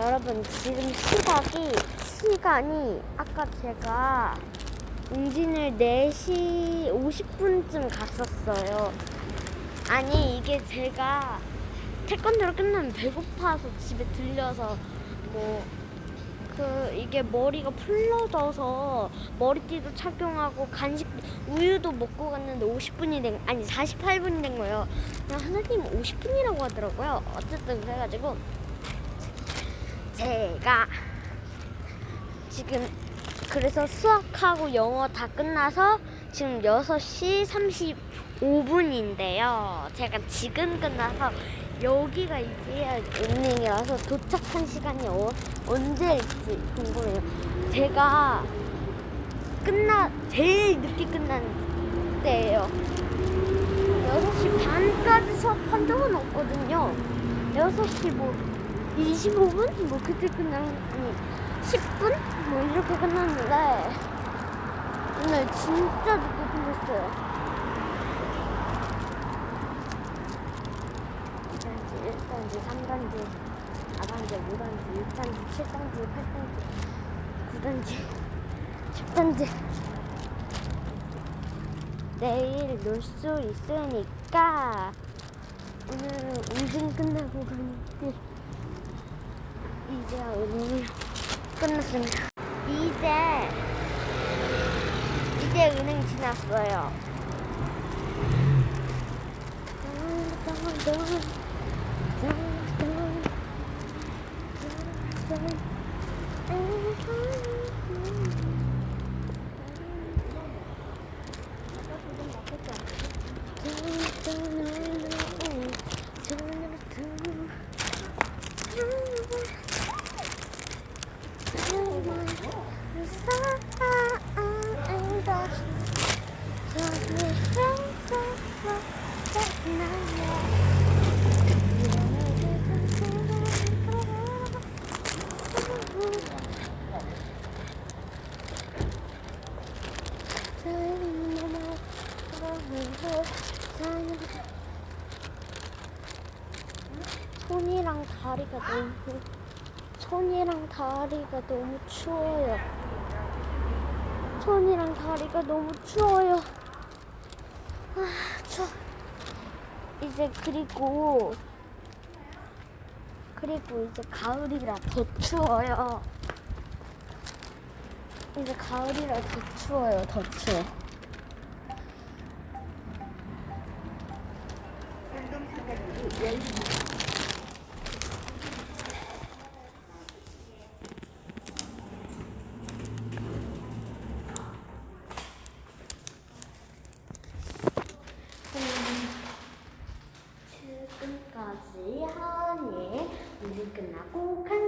여러분 지금 시각이 시간이 아까 제가 웅진을 4시 50분쯤 갔었어요. 아니 이게 제가 태권도를 끝나면 배고파서 집에 들려서 뭐 그 이게 머리가 풀러져서 머리띠도 착용하고 간식 우유도 먹고 갔는데 50분이 된 아니 48분이 된 거예요. 하나님 50분이라고 하더라고요. 어쨌든 그래가지고 제가 지금 그래서 수학하고 영어 다 끝나서 지금 6시 35분인데요. 제가 지금 끝나서 여기가 이제야 은행이라서 도착한 시간이 어, 언제일지 궁금해요. 제가 끝나 제일 늦게 끝난 때예요. 6시 반까지 수업한 적은 없거든요. 6시 뭐 25분? 뭐 그때 끝난 아니 10분? 뭐 이렇게 끝났는데 오늘 진짜 늦게 끝났어요. 2단지, 1단지, 3단지, 4단지, 5단지, 6단지, 7단지, 8단지, 9단지, 10단지. 내일 놀 수 있으니까 오늘은 운전 끝나고 가는데 이제 은행이 끝났습니다. 이제 이제 은행 지났어요. 손이랑 다리가 너무 손이랑 다리가 너무 추워요. 손이랑 다리가 너무 추워요. 아, 추워. 이제 그리고 그리고 이제 가을이라 더 추워요. 이제 가을이라 더 추워요. 더 추워. 지금까지 한예 일이 끝나고 간